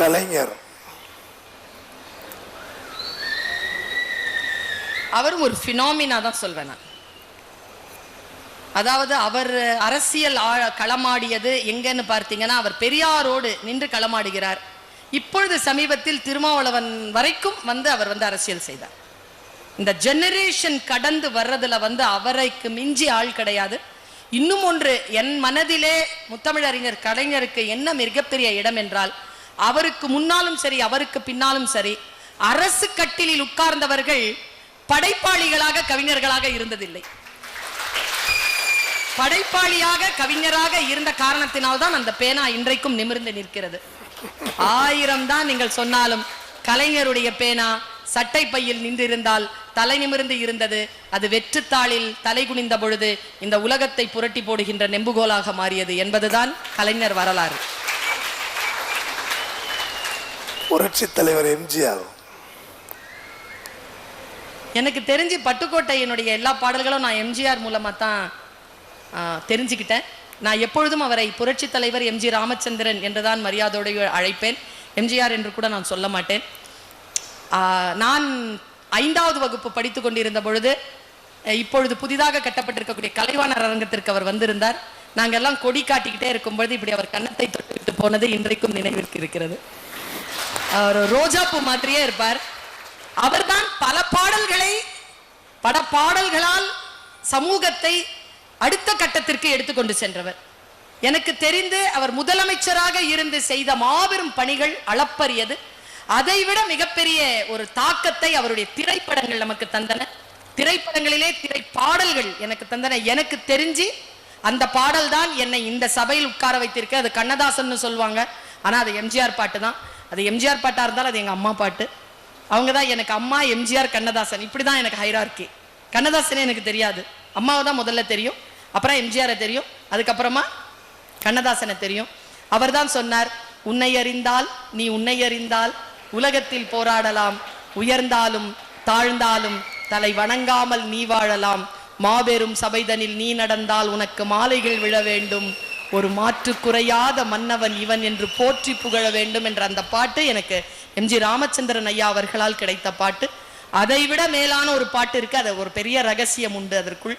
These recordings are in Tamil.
கலைஞர். அவரும் ஒரு ஃபினாமினா தான் சொல்வேன் நான். அதாவது அவர் அரசியல் களமாடியது எங்கன்னு பார்த்தீங்கன்னா அவர் பெரியாரோடு நின்று களமாடுகிறார். இப்பொழுது சமீபத்தில் திருமாவளவன் வரைக்கும் வந்து அவர் வந்து அரசியல் செய்தார். இந்த ஜெனரேஷன் கடந்து வர்றதுல வந்து அவரைக்கு மிஞ்சி ஆள் கிடையாது. இன்னும் ஒன்று என் மனதிலே முத்தமிழறிஞர் கலைஞருக்கு என்ன மிகப்பெரிய இடம் என்றால் அவருக்கு முன்னாலும் சரி அவருக்கு பின்னாலும் சரி அரசு கட்டிலில் உட்கார்ந்தவர்கள் படைப்பாளிகளாக கவிஞர்களாக இருந்ததில்லை. படைப்பாளியாக கவிஞராக இருந்த காரணத்தினால்தான் அந்த பேனா இன்றைக்கும் நிமிர்ந்து நிற்கிறது. ஆயிரம் தான் நீங்கள் சொன்னாலும் கலைஞருடைய பேனா சட்டை பையில் நின்றிருந்தால் தலை நிமிர்ந்து இருந்தது. அது வெற்றுத்தாளில் தலை குனிந்த பொழுது இந்த உலகத்தை புரட்டி போடுகின்ற நெம்புகோலாக மாறியது என்பதுதான் கலைஞர் வரலாறு. புரட்சி தலைவர் எம்ஜிஆர். எனக்கு தெரிஞ்சு பட்டுக்கோட்டையினுடைய எல்லா பாடல்களும் நான் எம்ஜிஆர் மூலமா தான் தெரிஞ்சுக்கிட்டேன். நான் எப்பொழுதும் அவரை புரட்சி தலைவர் எம்ஜி ராமச்சந்திரன் என்றுதான் மரியாதையோடு அழைப்பேன். எம்ஜிஆர் என்று கூட நான் சொல்ல மாட்டேன். நான் ஐந்தாவது வகுப்பு படித்து கொண்டிருந்த பொழுது இப்பொழுது புதிதாக கட்டப்பட்டிருக்கக்கூடிய கலைவாணர் அரங்கத்திற்கு அவர் வந்திருந்தார். நாங்கள் எல்லாம் கொடி காட்டிக்கிட்டே இருக்கும் பொழுது இப்படி அவர் கன்னத்தை தொட்டுவிட்டு போனது இன்றைக்கும் நினைவிற்கு இருக்கிறது. ரோஜா ரோஜாப்பூ மாதிரியே இருப்பார். அவர்தான் பல பாடல்களை பட பாடல்களால் சமூகத்தை அடுத்த கட்டத்திற்கு எடுத்துக்கொண்டு சென்றவர். எனக்கு தெரிந்து அவர் முதலமைச்சராக இருந்து செய்த மாபெரும் பணிகள் அளப்பரியது. அதைவிட மிகப்பெரிய ஒரு தாக்கத்தை அவருடைய திரைப்படங்கள் நமக்கு தந்தன. திரைப்படங்களிலே திரை பாடல்கள் எனக்கு தந்தன. எனக்கு தெரிஞ்சு அந்த பாடல் தான் என்னை இந்த சபையில் உட்கார வைத்திருக்கு. அது கண்ணதாசன் சொல்லுவாங்க. ஆனா அது எம்ஜிஆர் பாட்டு தான் அது எம்ஜிஆர் பாட்டா இருந்தாலும் அது எங்க அம்மா பாட்டு. அவங்க தான் எனக்கு அம்மா எம்ஜிஆர் கண்ணதாசன். இப்படிதான் எனக்கு ஹைரார்கி கண்ணதாசனே எனக்கு தெரியாது. அம்மாவை தான் முதல்ல தெரியும். அப்புறம் எம்ஜிஆரை தெரியும். அதுக்கப்புறமா கண்ணதாசனை தெரியும். அவர்தான் சொன்னார் உன்னை அறிந்தால் நீ உன்னை அறிந்தால் உலகத்தில் போராடலாம். உயர்ந்தாலும் தாழ்ந்தாலும் தலை வணங்காமல் நீ வாழலாம். மாபெரும் சபைதனில் நீ நடந்தால் உனக்கு மாலைகள் விழ வேண்டும். ஒரு மாற்று குறையாத மன்னவன் இவன் என்று போற்றி புகழ வேண்டும் என்ற அந்த பாட்டு எனக்கு எம்ஜி ராமச்சந்திரன் ஐயா அவர்களால் கிடைத்த பாட்டு. அதைவிட மேலான ஒரு பாட்டு இருக்கு. அது ஒரு பெரிய ரகசியம் உண்டு அதற்குள்.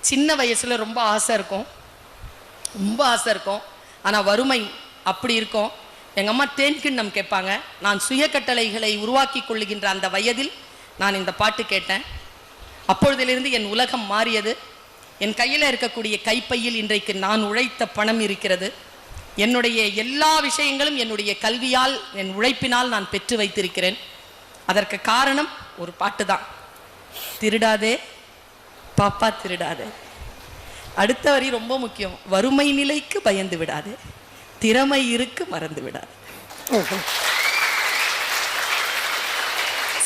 சின்ன வயசுல ரொம்ப ஆசை இருக்கும். ரொம்ப ஆசை இருக்கும். ஆனா வறுமை அப்படி இருக்கும். எங்க அம்மா தேன்கிண்ணம் கேட்பாங்க. நான் சுய கட்டளைகளை உருவாக்கி கொள்ளுகின்ற அந்த வயதில் நான் இந்த பாட்டு கேட்டேன். அப்பொழுதிலிருந்து என் உலகம் மாறியது. என் கையில் இருக்கக்கூடிய கைப்பையில் இன்றைக்கு நான் உழைத்த பணம் இருக்கிறது. என்னுடைய எல்லா விஷயங்களும் என்னுடைய கல்வியால் என் உழைப்பினால் நான் பெற்று வைத்திருக்கிறேன். அதற்கு காரணம் ஒரு பாட்டு தான் திருடாதே பாப்பா திருடாதே. அடுத்த வரி ரொம்ப முக்கியம். வறுமை நிலைக்கு பயந்து விடாதே. திறமை இருக்கு மறந்து விடாது.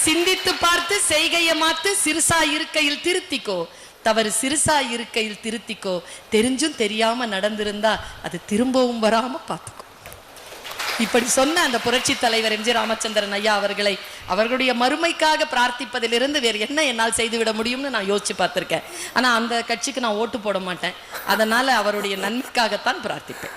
சிந்தித்து பார்த்து செய்கையை மாத்து சிறுசா இருக்கையில் திருத்திக்கோ. தவறு சிறுசா இருக்கையில் திருத்திக்கோ. தெரிஞ்சும் தெரியாம நடந்திருந்தா அது திரும்பவும் வராம பார்த்துக்கோ. இப்படி சொன்ன அந்த புரட்சி தலைவர் எம் ஜி ராமச்சந்திரன் ஐயா அவர்களை அவர்களுடைய மறுமைக்காக பிரார்த்திப்பதிலிருந்து வேறு என்ன என்னால் செய்துவிட முடியும்னு நான் யோசிச்சு பார்த்திருக்கேன். ஆனா அந்த கட்சிக்கு நான் ஓட்டு போட மாட்டேன். அதனால அவருடைய நன்மைக்காகத்தான் பிரார்த்திப்பேன்.